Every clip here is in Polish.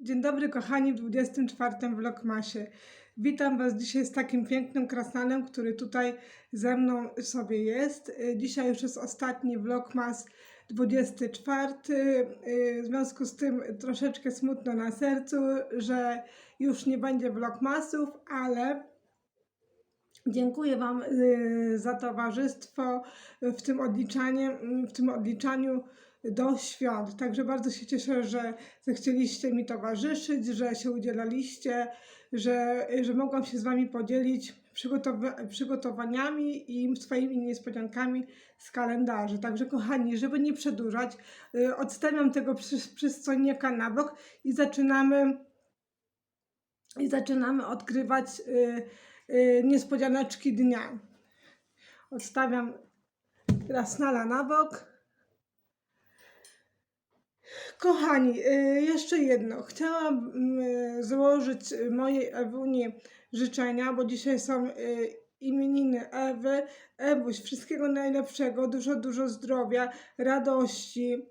Dzień dobry kochani w 24 Vlogmasie. Witam Was dzisiaj z takim pięknym krasnalem, który tutaj ze mną sobie jest. Y, Dzisiaj już jest ostatni Vlogmas 24. Y, W związku z tym troszeczkę smutno na sercu, że już nie będzie Vlogmasów, ale Dziękuję Wam y, za towarzystwo w tym, odliczanie, w tym odliczaniu do świąt. Także bardzo się cieszę, że zechcieliście mi towarzyszyć, że się udzielaliście, że, że mogłam się z Wami podzielić przygotowa- przygotowaniami i swoimi niespodziankami z kalendarzy. Także kochani, żeby nie przedłużać, y, odstawiam tego przy, na bok i zaczynamy i zaczynamy odkrywać y, y, niespodzianeczki dnia. Odstawiam krasnala na bok. Kochani, y, jeszcze jedno. Chciałam y, złożyć mojej Ewuni życzenia, bo dzisiaj są y, imieniny Ewy. Ewuś, wszystkiego najlepszego, dużo, dużo zdrowia, radości,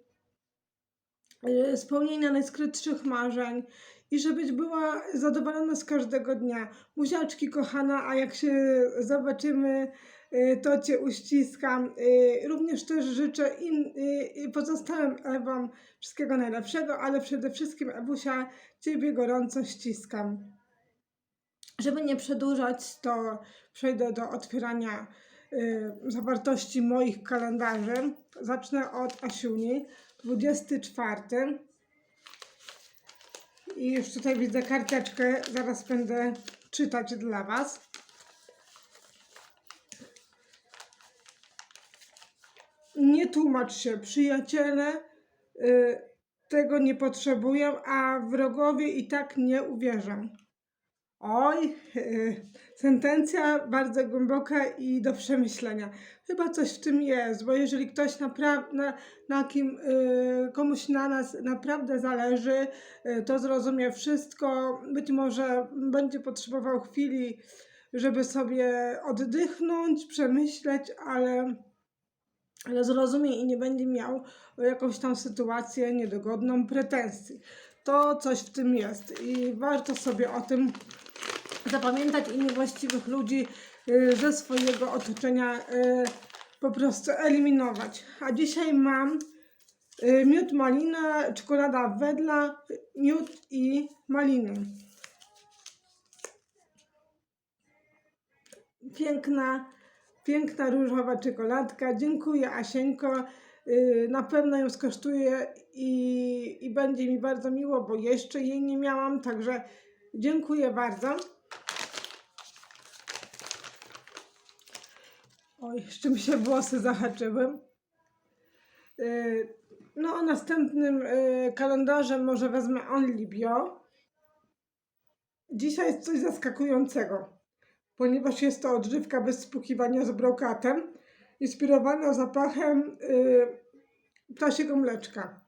y, spełnienia najskrytszych marzeń i żebyś była zadowolona z każdego dnia. Buziaczki kochana, a jak się zobaczymy, to Cię uściskam. Y, Również też życzę in, y, y, pozostałym Ewom wszystkiego najlepszego, ale przede wszystkim Ewusia, Ciebie gorąco ściskam. Żeby nie przedłużać, to przejdę do otwierania y, zawartości moich kalendarzy. Zacznę od Asiuni, 24. I już tutaj widzę karteczkę, zaraz będę czytać dla Was. Nie tłumacz się, przyjaciele y, tego nie potrzebują, a wrogowie i tak nie uwierzą. Oj, y, sentencja bardzo głęboka i do przemyślenia. Chyba coś w tym jest, bo jeżeli ktoś naprawdę, na, na kim y, komuś na nas naprawdę zależy, y, to zrozumie wszystko. Być może będzie potrzebował chwili, żeby sobie oddychnąć, przemyśleć, ale, ale zrozumie i nie będzie miał o jakąś tam sytuację niedogodną pretensji. To coś w tym jest i warto sobie o tym zapamiętać i niewłaściwych ludzi y, ze swojego otoczenia y, po prostu eliminować. A dzisiaj mam y, miód malina, czekolada wedla, miód i maliny. Piękna, piękna różowa czekoladka. Dziękuję Asieńko. Y, Na pewno ją skosztuję i, i będzie mi bardzo miło, bo jeszcze jej nie miałam, także dziękuję bardzo. Oj, jeszcze mi się włosy zahaczyły. No, następnym yy, kalendarzem może wezmę Only Bio. Dzisiaj jest coś zaskakującego, ponieważ jest to odżywka bez spłukiwania z brokatem, inspirowana zapachem yy, ptasiego mleczka.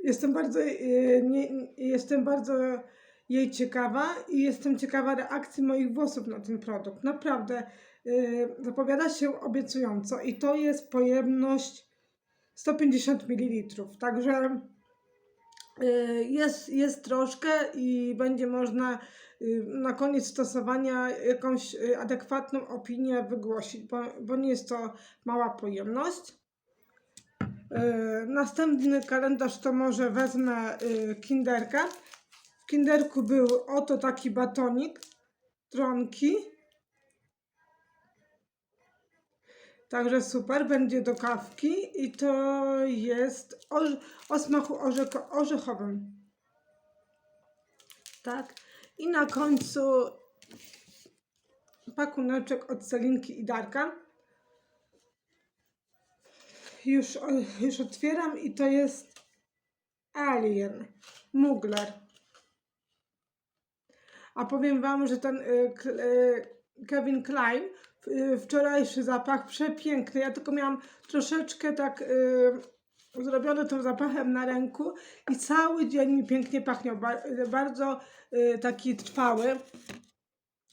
Jestem bardzo, yy, nie, jestem bardzo jej ciekawa i jestem ciekawa reakcji moich włosów na ten produkt. Naprawdę yy, zapowiada się obiecująco i to jest pojemność 150 ml. Także jest, jest troszkę i będzie można yy, na koniec stosowania jakąś yy, adekwatną opinię wygłosić, bo, bo nie jest to mała pojemność. Następny kalendarz to może wezmę Kinderka. W Kinderku był oto taki batonik, tronki. Także super, będzie do kawki i to jest o, o smaku orzeko, orzechowym. Tak. I na końcu pakuneczek od Celinki i Darka. Już, już otwieram i to jest Alien, Mugler. A powiem Wam, że ten y, y, Kevin Klein, wczorajszy zapach, przepiękny. Ja tylko miałam troszeczkę tak y, zrobione tym zapachem na ręku i cały dzień mi pięknie pachniał. Ba- bardzo y, taki trwały.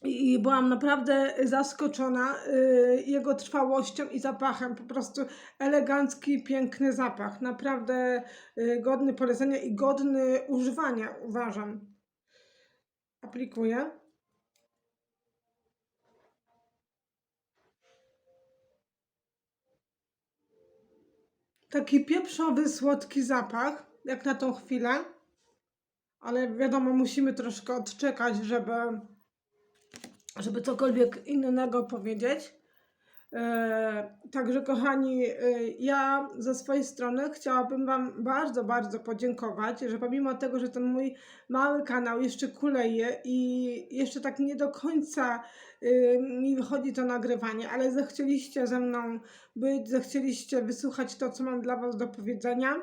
i byłam naprawdę zaskoczona y, jego trwałością i zapachem. Po prostu elegancki, piękny zapach. Naprawdę y, godny polecenia i godny używania, uważam. Aplikuję. Taki pieprzowy, słodki zapach, jak na tą chwilę. Ale wiadomo, musimy troszkę odczekać, żeby żeby cokolwiek innego powiedzieć. E, Także, kochani, e, ja ze swojej strony chciałabym Wam bardzo, bardzo podziękować, że pomimo tego, że ten mój mały kanał jeszcze kuleje i jeszcze tak nie do końca e, mi wychodzi to nagrywanie, ale zechcieliście ze mną być, zechcieliście wysłuchać to, co mam dla Was do powiedzenia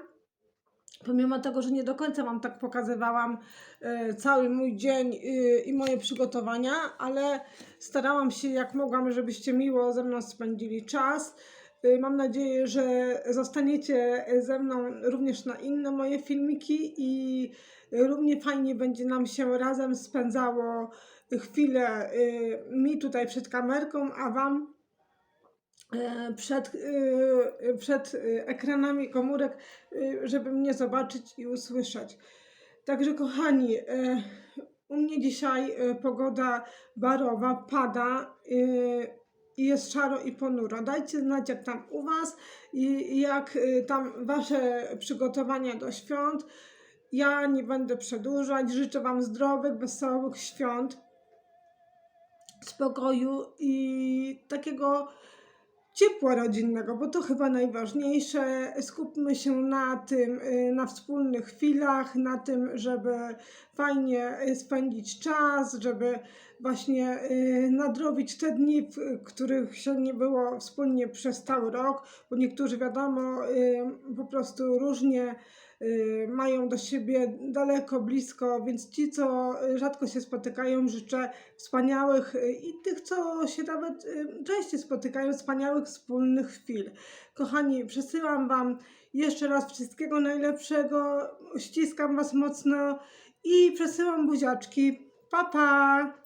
pomimo tego, że nie do końca Wam tak pokazywałam e, cały mój dzień e, i moje przygotowania, ale starałam się jak mogłam, żebyście miło ze mną spędzili czas. E, Mam nadzieję, że zostaniecie ze mną również na inne moje filmiki i równie fajnie będzie nam się razem spędzało chwilę mi tutaj przed kamerką, a Wam przed, e, przed e, ekranami komórek, e, żeby mnie zobaczyć i usłyszeć. Także kochani, e, u mnie dzisiaj e, pogoda barowa, pada e, i jest szaro i ponuro. Dajcie znać jak tam u Was i jak e, tam Wasze przygotowania do świąt. Ja nie będę przedłużać. Życzę Wam zdrowych, wesołych świąt spokoju i takiego ciepła rodzinnego, bo to chyba najważniejsze. Skupmy się na tym, y, na wspólnych chwilach, na tym, żeby fajnie y, spędzić czas, żeby właśnie y, nadrobić te dni, w których się nie było wspólnie przez cały rok, bo niektórzy wiadomo y, po prostu różnie y, mają do siebie daleko, blisko, więc ci, co rzadko się spotykają, życzę wspaniałych i tych, co się nawet częściej spotykają, wspaniałych wspólnych chwil. Kochani, przesyłam Wam jeszcze raz wszystkiego najlepszego, ściskam Was mocno i przesyłam buziaczki. Pa, pa!